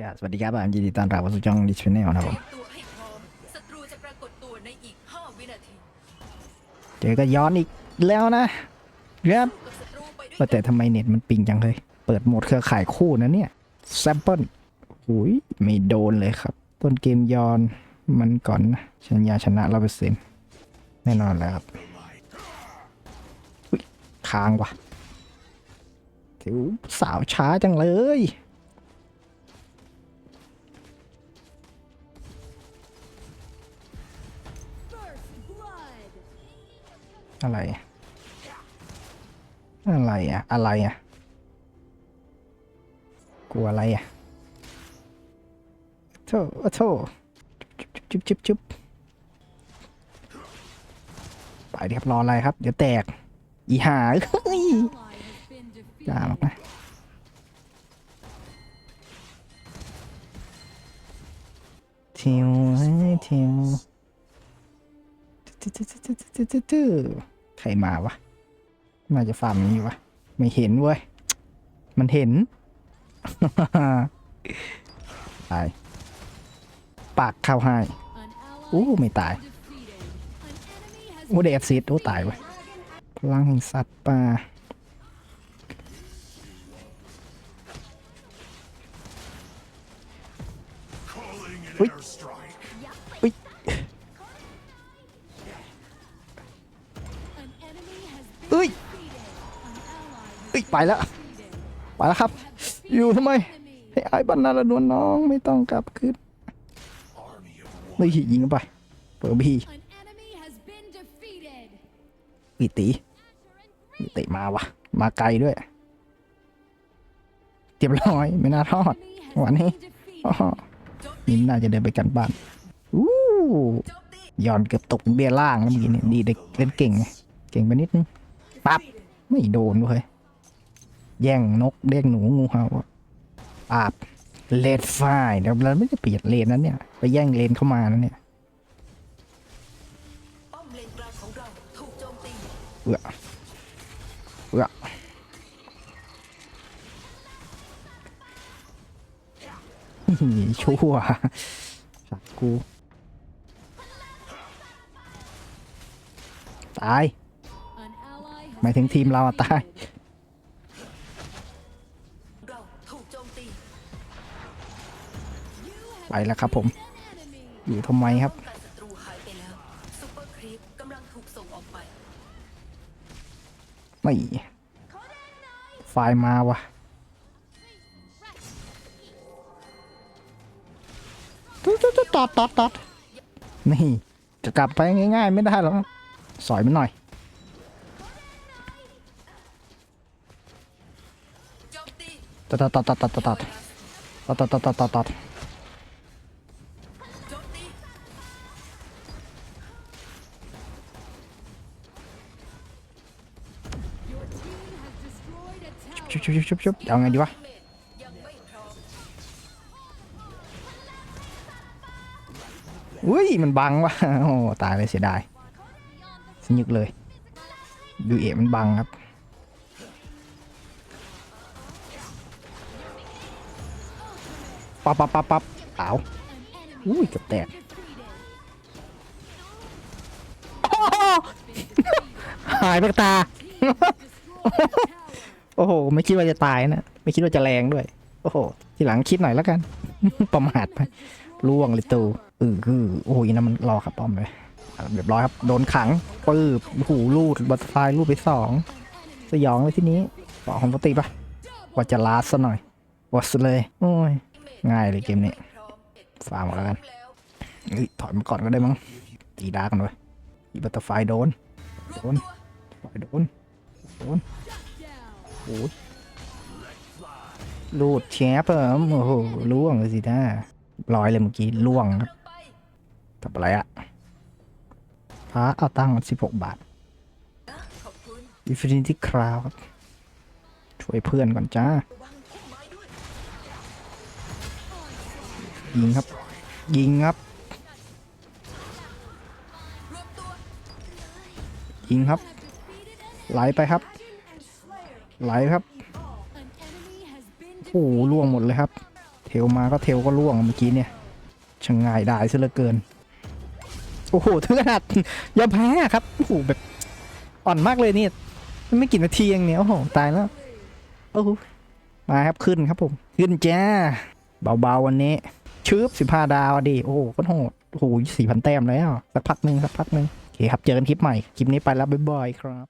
จ้าสวัสดีครับผมยินดีต้อนรับเข้าสู่ช่องดิชแนลนะครับผมตัวให้พร้อมศัตรูจะปรากฏตัวในอีก 5 วินาทีเจอก็ย้อนอีกแล้วนะครับกับศัตรูไปด้วยว่าแต่ทำไมเน็ตมันปิงจังเลย เปิดโหมดเครือข่ายคู่นะเนี่ยแซมเปิลหุยไม่โดนเลยครับ ต้นเกมย้อนมันก่อนนะชัญญาชนะร้อยเปอร์เซ็นต์แน่นอนแล้วครับอุ๊ยค้างว่ะถือสาวช้าจังเลย อะไรอะอะไรอะ อะไรอะ กลัวอะไรอะโธ่โธ่จุ๊บจุ๊บจุ๊บไปดิครับรออะไรครับ เดี๋ยวแตก อีหาเฮ้ยจ้าหรอกนะทิวเฮ้ยทิวตื้อ ใครมาวะน่าจะฟาร์มนี้อยู่วะ ไม่เห็นเว้ย มันเห็น ตาย ปากเข้าให้อู้ไม่ตายโอ้เดฟซิดโอ้ตายเว้ยพลังแห่งสัตว์ป่าอุ้ย เอ้ยไปแล้วไปแล้วครับ อยู่ทำไมให้ไอ้บรรณาละนวลน้องไม่ต้องกลับขึ้นไม่หิยิงไปเปิดบีปีตีปีตีมาวะมาไกลด้วยเรียบร้อยไม่น่าทอดวันนี้อ้อนี่น่าจะเดินไปกันบ้านอู้ย้อนเกือบตกเบี้ยล่างแล้วเมื่อกี้เนี่ยดีเด็กเล่นเก่งไงเก่งไปนิดนึงปั๊บไม่โดนเว้ย แย่งนกเด้งหนูงูเห่าอะปั๊บเลดไฟเดี๋ยวเราไม่ได้เปลี่ยนเลนนั้นเนี่ย ไปแย่งเลนเข้ามานั่นเนี่ยเอื้อเอื้อชั่วสัตว์กู ตายหมายถึงทีมเราอะตาย ไปแล้วครับผม อยู่ทำไมครับป้องกันศัตรูหายไปแล้วซุปเปอร์ครีปกำลังถูกส่งออกไปไม่ไฟล์มาวะตุ๊ดตุ๊ดตุ๊ดตอดตอดตอดนี่จะกลับไปง่าย ๆ ไม่ได้หรอกสอยมันหน่อยตีตอดตอดตอดตอดตอดตอดตอดตอดตอดตอดตอด ชุบชุบชุบชุบชุบเอาไงดีวะอุ้ยมันบังวะโอ้ตายเลยเสียดายสนึกเลยยูเอมันบังครับปั๊บปั๊บปั๊บปั๊บเอาอุ้ยเกือบแตกหายไปตา โอ้โห ไม่คิดว่าจะตายนะ ไม่คิดว่าจะแรงด้วย โอ้โห ทีหลังคิดหน่อยแล้วกัน ประมาทไปล่วงเลยตูเออคือโอ้ยนั่นมันรอครับป้อมเลยเรียบร้อยครับ โดนขังปืบหูลูดบัตรไฟลูดไปสองสยองเลยที่นี้สอของปกติปะว่าจะลาสซะหน่อยวัดเลย โอ้ย ง่ายเลยเกมนี้พร้อมเอ็ดฟาร์มแล้วกันแล้วเฮ้ยถอยมาก่อนก็ได้มั้งตีดากันด้วยอีบัตเตอร์ไฟโดน โดนโดนโดน ลูดแชปเหรอโอ้โหล่วงเลยสิท่าลอยเลยเมื่อกี้ล่วงครับทำอะไรอะพระเอาตั้งสิบหกบาทอบคุณ Infinity Crown ครับช่วยเพื่อนก่อนจ้ายิงครับ ยิงครับ ยิงครับ ไหลไปครับ ไหลครับโอ้โหล่วงหมดเลยครับ เทลมาก็เทลก็ล่วงเมื่อกี้เนี่ยช่างง่ายได้ซะเหลือเกิน โอ้โหถึงขนาดยอมแพ้ครับโอ้โหแบบอ่อนมากเลยนี่ไม่กี่นาทีเองเนี่ยโอ้โหตายแล้วโอ้โหมาครับขึ้นครับผม ขึ้นจ้าเบาๆวันนี้ชืบสิบห้าดาวดิโอ้โหก็โหดโอ้โหสี่พันแต้มแล้วสักพักหนึ่งสักพักหนึ่งโอเคครับเจอกันคลิปใหม่ คลิปนี้ไปแล้วบ๊ายบายครับ